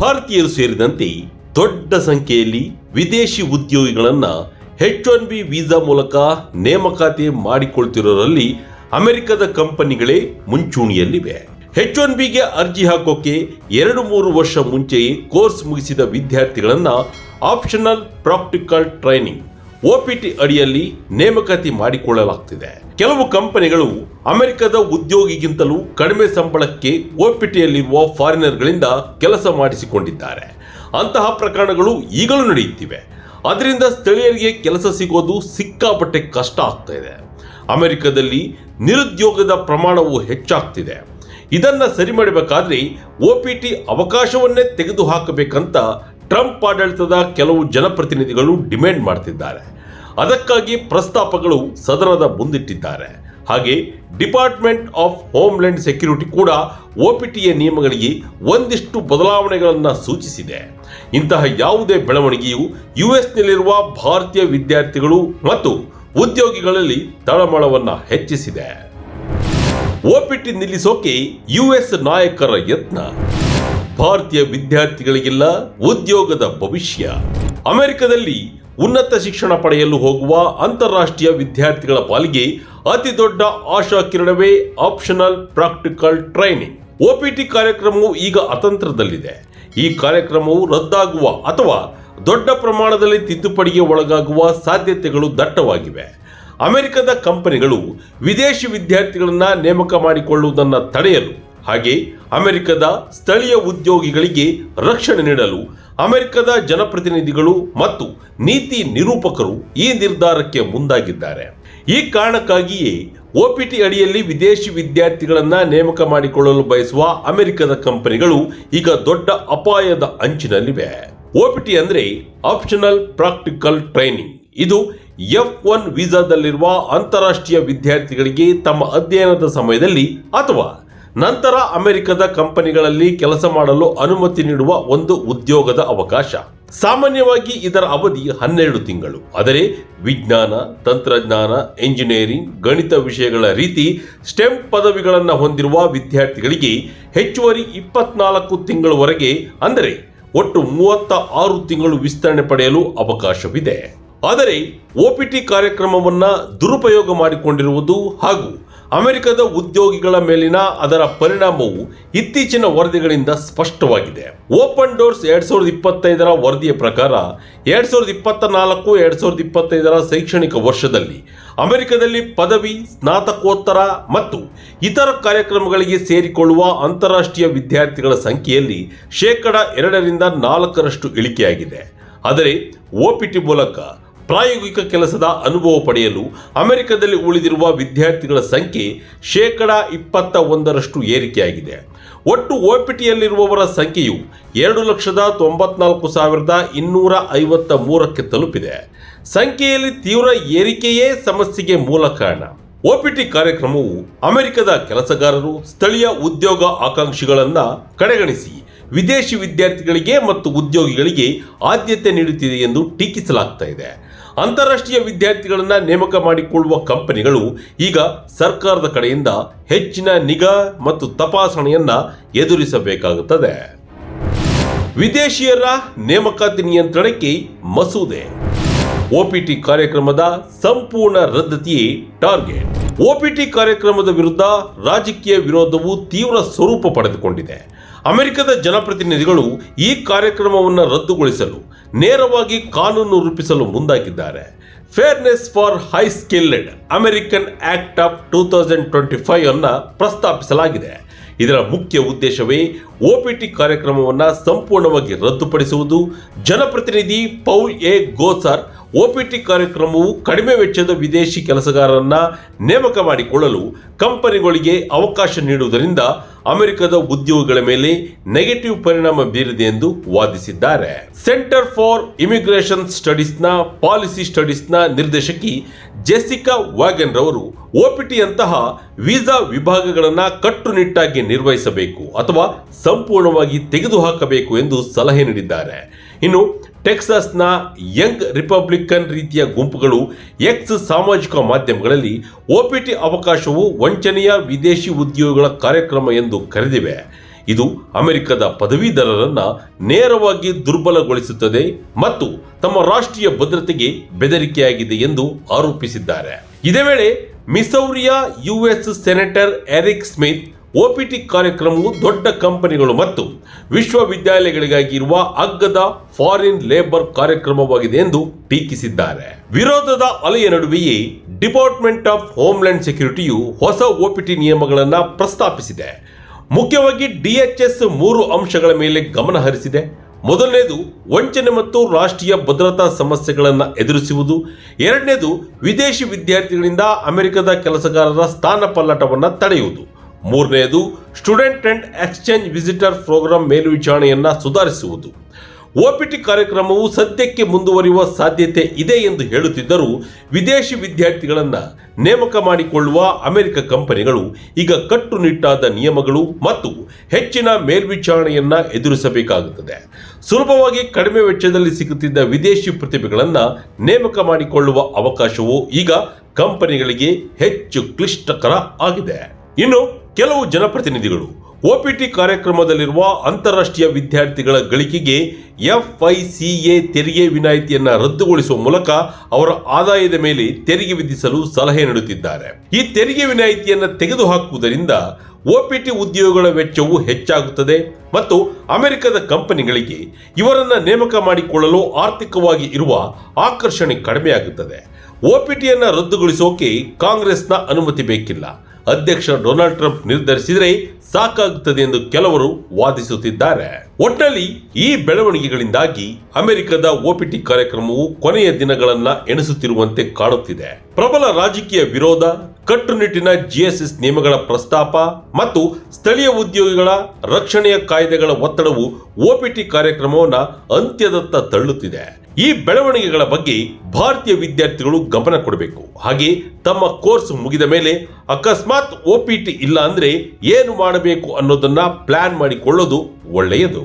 ಭಾರತೀಯರು ಸೇರಿದಂತೆ ದೊಡ್ಡ ಸಂಖ್ಯೆಯಲ್ಲಿ ವಿದೇಶಿ ಉದ್ಯೋಗಿಗಳನ್ನ ಹೆಚ್ ಒನ್ ಬಿ ವೀಸಾ ಮೂಲಕ ನೇಮಕಾತಿ ಮಾಡಿಕೊಳ್ತಿರೋರಲ್ಲಿ ಅಮೆರಿಕದ ಕಂಪನಿಗಳೇ ಮುಂಚೂಣಿಯಲ್ಲಿವೆ. ಹೆಚ್ ಒನ್ ಬಿಗೆ ಅರ್ಜಿ ಹಾಕೋಕೆ ಎರಡು ಮೂರು ವರ್ಷ ಮುಂಚೆಯೇ ಕೋರ್ಸ್ ಮುಗಿಸಿದ ವಿದ್ಯಾರ್ಥಿಗಳನ್ನ ಆಪ್ಷನಲ್ ಪ್ರಾಕ್ಟಿಕಲ್ ಟ್ರೈನಿಂಗ್ ಒಪಿಟಿ ಅಡಿಯಲ್ಲಿ ನೇಮಕಾತಿ ಮಾಡಿಕೊಳ್ಳಲಾಗ್ತಿದೆ. ಕೆಲವು ಕಂಪನಿಗಳು ಅಮೆರಿಕದ ಉದ್ಯೋಗಿಗಿಂತಲೂ ಕಡಿಮೆ ಸಂಬಳಕ್ಕೆ ಒಪಿಟಿಯಲ್ಲಿರುವ ಫಾರಿನರ್ಗಳಿಂದ ಕೆಲಸ ಮಾಡಿಸಿಕೊಂಡಿದ್ದಾರೆ. ಅಂತಹ ಪ್ರಕರಣಗಳು ಈಗಲೂ ನಡೆಯುತ್ತಿವೆ. ಅದರಿಂದ ಸ್ಥಳೀಯರಿಗೆ ಕೆಲಸ ಸಿಗೋದು ಸಿಕ್ಕಾಪಟ್ಟೆ ಕಷ್ಟ ಆಗ್ತಾ ಇದೆ. ಅಮೆರಿಕದಲ್ಲಿ ನಿರುದ್ಯೋಗದ ಪ್ರಮಾಣವು ಹೆಚ್ಚಾಗ್ತಿದೆ. ಇದನ್ನು ಸರಿ ಮಾಡಬೇಕಾದ್ರೆ ಒಪಿಟಿ ಅವಕಾಶವನ್ನೇ ತೆಗೆದುಹಾಕಬೇಕಂತ ಟ್ರಂಪ್ ಆಡಳಿತದ ಕೆಲವು ಜನಪ್ರತಿನಿಧಿಗಳು ಡಿಮ್ಯಾಂಡ್ ಮಾಡ್ತಿದ್ದಾರೆ. ಅದಕ್ಕಾಗಿ ಪ್ರಸ್ತಾಪಗಳು ಸದನದ ಮುಂದಿಟ್ಟಿದ್ದಾರೆ. ಹಾಗೆ ಡಿಪಾರ್ಟ್ಮೆಂಟ್ ಆಫ್ ಹೋಮ್ಲ್ಯಾಂಡ್ ಸೆಕ್ಯೂರಿಟಿ ಕೂಡ ಒಪಿಟಿಯ ನಿಯಮಗಳಿಗೆ ಒಂದಿಷ್ಟು ಬದಲಾವಣೆಗಳನ್ನು ಸೂಚಿಸಿದೆ. ಇಂತಹ ಯಾವುದೇ ಬೆಳವಣಿಗೆಯು ಯು ಎಸ್ನಲ್ಲಿರುವ ಭಾರತೀಯ ವಿದ್ಯಾರ್ಥಿಗಳು ಮತ್ತು ಉದ್ಯೋಗಿಗಳಲ್ಲಿ ತಳಮಳವನ್ನು ಹೆಚ್ಚಿಸಿದೆ. ಒಪಿಟಿ ನಿಲ್ಲಿಸೋಕೆ ಯುಎಸ್ ನಾಯಕರ ಯತ್ನ. ಭಾರತೀಯ ವಿದ್ಯಾರ್ಥಿಗಳಿಗೆಲ್ಲ ಉದ್ಯೋಗದ ಭವಿಷ್ಯ. ಅಮೆರಿಕದಲ್ಲಿ ಉನ್ನತ ಶಿಕ್ಷಣ ಪಡೆಯಲು ಹೋಗುವ ಅಂತಾರಾಷ್ಟ್ರೀಯ ವಿದ್ಯಾರ್ಥಿಗಳ ಪಾಲಿಗೆ ಅತಿ ದೊಡ್ಡ ಆಶಾ ಕಿರಣವೇ ಆಪ್ಷನಲ್ ಪ್ರಾಕ್ಟಿಕಲ್ ಟ್ರೈನಿಂಗ್. ಒಪಿಟಿ ಕಾರ್ಯಕ್ರಮವು ಈಗ ಅತಂತ್ರದಲ್ಲಿದೆ. ಈ ಕಾರ್ಯಕ್ರಮವು ರದ್ದಾಗುವ ಅಥವಾ ದೊಡ್ಡ ಪ್ರಮಾಣದಲ್ಲಿ ತಿದ್ದುಪಡಿಗೆ ಒಳಗಾಗುವ ಸಾಧ್ಯತೆಗಳು ದಟ್ಟವಾಗಿವೆ. ಅಮೆರಿಕದ ಕಂಪನಿಗಳು ವಿದೇಶಿ ವಿದ್ಯಾರ್ಥಿಗಳನ್ನು ನೇಮಕ ಮಾಡಿಕೊಳ್ಳುವುದನ್ನು ತಡೆಯಲು ಹಾಗೆ ಅಮೆರಿಕದ ಸ್ಥಳೀಯ ಉದ್ಯೋಗಿಗಳಿಗೆ ರಕ್ಷಣೆ ನೀಡಲು ಅಮೆರಿಕದ ಜನಪ್ರತಿನಿಧಿಗಳು ಮತ್ತು ನೀತಿ ನಿರೂಪಕರು ಈ ನಿರ್ಧಾರಕ್ಕೆ ಮುಂದಾಗಿದ್ದಾರೆ. ಈ ಕಾರಣಕ್ಕಾಗಿಯೇ ಒಪಿಟಿ ಅಡಿಯಲ್ಲಿ ವಿದೇಶಿ ವಿದ್ಯಾರ್ಥಿಗಳನ್ನು ನೇಮಕ ಮಾಡಿಕೊಳ್ಳಲು ಬಯಸುವ ಅಮೆರಿಕದ ಕಂಪನಿಗಳು ಈಗ ದೊಡ್ಡ ಅಪಾಯದ ಅಂಚಿನಲ್ಲಿವೆ. ಒಪಿಟಿ ಅಂದ್ರೆ ಆಪ್ಷನಲ್ ಪ್ರಾಕ್ಟಿಕಲ್ ಟ್ರೈನಿಂಗ್. ಇದು ಎಫ್ ಒನ್ ವೀಸಾದಲ್ಲಿರುವ ಅಂತಾರಾಷ್ಟ್ರೀಯ ವಿದ್ಯಾರ್ಥಿಗಳಿಗೆ ತಮ್ಮ ಅಧ್ಯಯನದ ಸಮಯದಲ್ಲಿ ಅಥವಾ ನಂತರ ಅಮೆರಿಕದ ಕಂಪನಿಗಳಲ್ಲಿ ಕೆಲಸ ಮಾಡಲು ಅನುಮತಿ ನೀಡುವ ಒಂದು ಉದ್ಯೋಗದ ಅವಕಾಶ. ಸಾಮಾನ್ಯವಾಗಿ ಇದರ ಅವಧಿ ಹನ್ನೆರಡು ತಿಂಗಳು. ಆದರೆ ವಿಜ್ಞಾನ, ತಂತ್ರಜ್ಞಾನ, ಎಂಜಿನಿಯರಿಂಗ್, ಗಣಿತ ವಿಷಯಗಳ ರೀತಿ ಸ್ಟೆಮ್ ಪದವಿಗಳನ್ನು ಹೊಂದಿರುವ ವಿದ್ಯಾರ್ಥಿಗಳಿಗೆ ಹೆಚ್ಚುವರಿ ಇಪ್ಪತ್ನಾಲ್ಕು ತಿಂಗಳವರೆಗೆ, ಅಂದರೆ ಒಟ್ಟು ಮೂವತ್ತ ಆರು ತಿಂಗಳು ವಿಸ್ತರಣೆ ಪಡೆಯಲು ಅವಕಾಶವಿದೆ. ಆದರೆ ಒಪಿಟಿ ಕಾರ್ಯಕ್ರಮವನ್ನು ದುರುಪಯೋಗ ಮಾಡಿಕೊಂಡಿರುವುದು ಹಾಗೂ ಅಮೆರಿಕದ ಉದ್ಯೋಗಿಗಳ ಮೇಲಿನ ಅದರ ಪರಿಣಾಮವು ಇತ್ತೀಚಿನ ವರದಿಗಳಿಂದ ಸ್ಪಷ್ಟವಾಗಿದೆ. ಓಪನ್ ಡೋರ್ಸ್ ಎರಡ್ ಸಾವಿರದ ಇಪ್ಪತ್ತೈದರ ವರದಿಯ ಪ್ರಕಾರ ಎರಡ್ ಸಾವಿರದ ಇಪ್ಪತ್ತ ನಾಲ್ಕು ಎರಡ್ ಸಾವಿರದ ಇಪ್ಪತ್ತೈದರ ಶೈಕ್ಷಣಿಕ ವರ್ಷದಲ್ಲಿ ಅಮೆರಿಕದಲ್ಲಿ ಪದವಿ, ಸ್ನಾತಕೋತ್ತರ ಮತ್ತು ಇತರ ಕಾರ್ಯಕ್ರಮಗಳಿಗೆ ಸೇರಿಕೊಳ್ಳುವ ಅಂತಾರಾಷ್ಟ್ರೀಯ ವಿದ್ಯಾರ್ಥಿಗಳ ಸಂಖ್ಯೆಯಲ್ಲಿ ಶೇಕಡ ಎರಡರಿಂದ ನಾಲ್ಕರಷ್ಟು ಇಳಿಕೆಯಾಗಿದೆ. ಆದರೆ ಒಪಿಟಿ ಮೂಲಕ ಪ್ರಾಯೋಗಿಕ ಕೆಲಸದ ಅನುಭವ ಪಡೆಯಲು ಅಮೆರಿಕದಲ್ಲಿ ಉಳಿದಿರುವ ವಿದ್ಯಾರ್ಥಿಗಳ ಸಂಖ್ಯೆ ಶೇಕಡ ಇಪ್ಪತ್ತ ಒಂದರಷ್ಟು ಏರಿಕೆಯಾಗಿದೆ. ಒಟ್ಟು ಒಪಿಟಿಯಲ್ಲಿರುವವರ ಸಂಖ್ಯೆಯು ಎರಡು ಲಕ್ಷದ ತೊಂಬತ್ನಾಲ್ಕು ಸಾವಿರದ ಇನ್ನೂರ ಐವತ್ತ ಮೂರಕ್ಕೆ ತಲುಪಿದೆ. ಸಂಖ್ಯೆಯಲ್ಲಿ ತೀವ್ರ ಏರಿಕೆಯೇ ಸಮಸ್ಯೆಗೆ ಮೂಲ ಕಾರಣ. ಒಪಿಟಿ ಕಾರ್ಯಕ್ರಮವು ಅಮೆರಿಕದ ಕೆಲಸಗಾರರು, ಸ್ಥಳೀಯ ಉದ್ಯೋಗ ಆಕಾಂಕ್ಷಿಗಳನ್ನು ಕಡೆಗಣಿಸಿ ವಿದೇಶಿ ವಿದ್ಯಾರ್ಥಿಗಳಿಗೆ ಮತ್ತು ಉದ್ಯೋಗಿಗಳಿಗೆ ಆದ್ಯತೆ ನೀಡುತ್ತಿದೆ ಎಂದು ಟೀಕಿಸಲಾಗ್ತಾ ಇದೆ. ಅಂತಾರಾಷ್ಟ್ರೀಯ ವಿದ್ಯಾರ್ಥಿಗಳನ್ನು ನೇಮಕ ಮಾಡಿಕೊಳ್ಳುವ ಕಂಪನಿಗಳು ಈಗ ಸರ್ಕಾರದ ಕಡೆಯಿಂದ ಹೆಚ್ಚಿನ ನಿಗಾ ಮತ್ತು ತಪಾಸಣೆಯನ್ನ ಎದುರಿಸಬೇಕಾಗುತ್ತದೆ. ವಿದೇಶಿಯರ ನೇಮಕಾತಿ ನಿಯಂತ್ರಣಕ್ಕೆ ಮಸೂದೆ. ಒಪಿಟಿ ಕಾರ್ಯಕ್ರಮದ ಸಂಪೂರ್ಣ ರದ್ದತಿಯೇ ಟಾರ್ಗೆಟ್. ಒಪಿಟಿ ಕಾರ್ಯಕ್ರಮದ ವಿರುದ್ಧ ರಾಜಕೀಯ ವಿರೋಧವು ತೀವ್ರ ಸ್ವರೂಪ ಪಡೆದುಕೊಂಡಿದೆ. ಅಮೆರಿಕದ ಜನಪ್ರತಿನಿಧಿಗಳು ಈ ಕಾರ್ಯಕ್ರಮವನ್ನು ರದ್ದುಗೊಳಿಸಲು ನೇರವಾಗಿ ಕಾನೂನು ರೂಪಿಸಲು ಮುಂದಾಗಿದ್ದಾರೆ. Fairness for high skilled American act of two thousand twenty five ಅನ್ನು ಪ್ರಸ್ತಾಪಿಸಲಾಗಿದೆ. ಇದರ ಮುಖ್ಯ ಉದ್ದೇಶವೇ ಒಪಿಟಿ ಕಾರ್ಯಕ್ರಮವನ್ನು ಸಂಪೂರ್ಣವಾಗಿ ರದ್ದುಪಡಿಸುವುದು ಜನಪ್ರತಿನಿಧಿ ಪೌಲ್ ಎ ಗೋಸರ್ ಒಪಿಟಿ ಕಾರ್ಯಕ್ರಮವು ಕಡಿಮೆ ವೆಚ್ಚದ ವಿದೇಶಿ ಕೆಲಸಗಾರರನ್ನ ನೇಮಕ ಮಾಡಿಕೊಳ್ಳಲು ಕಂಪನಿಗಳಿಗೆ ಅವಕಾಶ ನೀಡುವುದರಿಂದ ಅಮೆರಿಕದ ಉದ್ಯೋಗಿಗಳ ಮೇಲೆ ನೆಗೆಟಿವ್ ಪರಿಣಾಮ ಬೀರಿದೆ ಎಂದು ವಾದಿಸಿದ್ದಾರೆ. ಸೆಂಟರ್ ಫಾರ್ ಇಮಿಗ್ರೇಷನ್ ಸ್ಟಡೀಸ್ನ ಪಾಲಿಸಿ ಸ್ಟಡೀಸ್ನ ನಿರ್ದೇಶಕಿ ಜೆಸಿಕಾ ವ್ಯಾಗನ್ ರವರು ಒಪಿಟಿಯಂತಹ ವೀಸಾ ವಿಭಾಗಗಳನ್ನು ಕಟ್ಟುನಿಟ್ಟಾಗಿ ನಿರ್ವಹಿಸಬೇಕು ಅಥವಾ ಸಂಪೂರ್ಣವಾಗಿ ತೆಗೆದುಹಾಕಬೇಕು ಎಂದು ಸಲಹೆ ನೀಡಿದ್ದಾರೆ. ಇನ್ನು ಟೆಕ್ಸಾಸ್ನ ಯಂಗ್ ರಿಪಬ್ಲಿಕನ್ ರೀತಿಯ ಗುಂಪುಗಳು ಎಕ್ಸ್ ಸಾಮಾಜಿಕ ಮಾಧ್ಯಮಗಳಲ್ಲಿ ಒಪಿಟಿ ಅವಕಾಶವು ವಂಚನೆಯ ವಿದೇಶಿ ಉದ್ಯೋಗಗಳ ಕಾರ್ಯಕ್ರಮ ಎಂದು ಕರೆದಿವೆ. ಇದು ಅಮೆರಿಕದ ಪದವೀಧರರನ್ನು ನೇರವಾಗಿ ದುರ್ಬಲಗೊಳಿಸುತ್ತದೆ ಮತ್ತು ತಮ್ಮ ರಾಷ್ಟ್ರೀಯ ಭದ್ರತೆಗೆ ಬೆದರಿಕೆಯಾಗಿದೆ ಎಂದು ಆರೋಪಿಸಿದ್ದಾರೆ. ಇದೇ ವೇಳೆ ಮಿಸೌರಿಯ US senator Eric Schmitt OPT ಕಾರ್ಯಕ್ರಮವು ದೊಡ್ಡ ಕಂಪನಿಗಳು ಮತ್ತು ವಿಶ್ವವಿದ್ಯಾಲಯಗಳಿಗಾಗಿ ಇರುವ ಅಗ್ಗದ ಫಾರಿನ್ ಲೇಬರ್ ಕಾರ್ಯಕ್ರಮವಾಗಿದೆ ಎಂದು ಟೀಕಿಸಿದ್ದಾರೆ. ವಿರೋಧದ ಅಲೆಯ ನಡುವೆಯೇ ಡಿಪಾರ್ಟ್ಮೆಂಟ್ ಆಫ್ ಹೋಮ್ಲ್ಯಾಂಡ್ ಸೆಕ್ಯೂರಿಟಿಯು ಹೊಸ ಒಪಿಟಿ ನಿಯಮಗಳನ್ನು ಪ್ರಸ್ತಾಪಿಸಿದೆ. ಮುಖ್ಯವಾಗಿ ಡಿಎಚ್ಎಸ್ ಮೂರು ಅಂಶಗಳ ಮೇಲೆ ಗಮನ ಹರಿಸಿದೆ. ಮೊದಲನೇದು, ವಂಚನೆ ಮತ್ತು ರಾಷ್ಟ್ರೀಯ ಭದ್ರತಾ ಸಮಸ್ಯೆಗಳನ್ನು ಎದುರಿಸುವುದು. ಎರಡನೇದು, ವಿದೇಶಿ ವಿದ್ಯಾರ್ಥಿಗಳಿಂದ ಅಮೆರಿಕದ ಕೆಲಸಗಾರರ ಸ್ಥಾನ ಪಲ್ಲಟವನ್ನು ತಡೆಯುವುದು. ಮೂರನೆಯದು student and exchange visitor program ಮೇಲ್ವಿಚಾರಣೆಯನ್ನು ಸುಧಾರಿಸುವುದು. ಓಪಿಟಿ ಕಾರ್ಯಕ್ರಮವು ಸದ್ಯಕ್ಕೆ ಮುಂದುವರಿಯುವ ಸಾಧ್ಯತೆ ಇದೆ ಎಂದು ಹೇಳುತ್ತಿದ್ದರೂ ವಿದೇಶಿ ವಿದ್ಯಾರ್ಥಿಗಳನ್ನು ನೇಮಕ ಮಾಡಿಕೊಳ್ಳುವ ಅಮೆರಿಕ ಕಂಪನಿಗಳು ಈಗ ಕಟ್ಟುನಿಟ್ಟಾದ ನಿಯಮಗಳು ಮತ್ತು ಹೆಚ್ಚಿನ ಮೇಲ್ವಿಚಾರಣೆಯನ್ನು ಎದುರಿಸಬೇಕಾಗುತ್ತದೆ. ಸುಲಭವಾಗಿ ಕಡಿಮೆ ವೆಚ್ಚದಲ್ಲಿ ಸಿಗುತ್ತಿದ್ದ ವಿದೇಶಿ ಪ್ರತಿಭೆಗಳನ್ನು ನೇಮಕ ಮಾಡಿಕೊಳ್ಳುವ ಅವಕಾಶವು ಈಗ ಕಂಪನಿಗಳಿಗೆ ಹೆಚ್ಚು ಕ್ಲಿಷ್ಟಕರ ಆಗಿದೆ. ಇನ್ನು ಕೆಲವು ಜನಪ್ರತಿನಿಧಿಗಳು ಒಪಿಟಿ ಕಾರ್ಯಕ್ರಮದಲ್ಲಿರುವ ಅಂತಾರಾಷ್ಟ್ರೀಯ ವಿದ್ಯಾರ್ಥಿಗಳ ಗಳಿಕೆಗೆ ಎಫ್ಐಸಿಎ ತೆರಿಗೆ ವಿನಾಯಿತಿಯನ್ನು ರದ್ದುಗೊಳಿಸುವ ಮೂಲಕ ಅವರ ಆದಾಯದ ಮೇಲೆ ತೆರಿಗೆ ವಿಧಿಸಲು ಸಲಹೆ ನೀಡುತ್ತಿದ್ದಾರೆ. ಈ ತೆರಿಗೆ ವಿನಾಯಿತಿಯನ್ನು ತೆಗೆದುಹಾಕುವುದರಿಂದ ಒಪಿಟಿ ಉದ್ಯೋಗಗಳ ವೆಚ್ಚವು ಹೆಚ್ಚಾಗುತ್ತದೆ ಮತ್ತು ಅಮೆರಿಕದ ಕಂಪನಿಗಳಿಗೆ ಇವರನ್ನು ನೇಮಕ ಮಾಡಿಕೊಳ್ಳಲು ಆರ್ಥಿಕವಾಗಿ ಇರುವ ಆಕರ್ಷಣೆ ಕಡಿಮೆಯಾಗುತ್ತದೆ. ಒಪಿಟಿಯನ್ನು ರದ್ದುಗೊಳಿಸೋಕೆ ಕಾಂಗ್ರೆಸ್ನ ಅನುಮತಿ ಬೇಕಿಲ್ಲ. ಅಧ್ಯಕ್ಷ ಡೊನಾಲ್ಡ್ ಟ್ರಂಪ್ ನಿರ್ಧರಿಸಿದರೆ ಸಾಕಾಗುತ್ತದೆ ಎಂದು ಕೆಲವರು ವಾದಿಸುತ್ತಿದ್ದಾರೆ. ಒಟ್ಟಲ್ಲಿ ಈ ಬೆಳವಣಿಗೆಗಳಿಂದಾಗಿ ಅಮೆರಿಕದ ಒಪಿಟಿ ಕಾರ್ಯಕ್ರಮವು ಕೊನೆಯ ದಿನಗಳನ್ನ ಎಣಿಸುತ್ತಿರುವಂತೆ ಕಾಣುತ್ತಿದೆ. ಪ್ರಬಲ ರಾಜಕೀಯ ವಿರೋಧ, ಕಟ್ಟುನಿಟ್ಟಿನ ಜಿಎಸ್ಎಸ್ ನಿಯಮಗಳ ಪ್ರಸ್ತಾಪ ಮತ್ತು ಸ್ಥಳೀಯ ಉದ್ಯೋಗಿಗಳ ರಕ್ಷಣೆಯ ಕಾಯ್ದೆಗಳ ಒತ್ತಡವು ಒಪಿಟಿ ಕಾರ್ಯಕ್ರಮವನ್ನು ಅಂತ್ಯದತ್ತ ತಳ್ಳುತ್ತಿದೆ. ಈ ಬೆಳವಣಿಗೆಗಳ ಬಗ್ಗೆ ಭಾರತೀಯ ವಿದ್ಯಾರ್ಥಿಗಳು ಗಮನ ಕೊಡಬೇಕು. ಹಾಗೆ ತಮ್ಮ ಕೋರ್ಸ್ ಮುಗಿದ ಮೇಲೆ ಅಕಸ್ಮಾತ್ ಒ ಪಿ ಟಿ ಇಲ್ಲ ಅಂದ್ರೆ ಏನು ಮಾಡಬೇಕು ಅನ್ನೋದನ್ನ ಪ್ಲಾನ್ ಮಾಡಿಕೊಳ್ಳೋದು ಒಳ್ಳೆಯದು.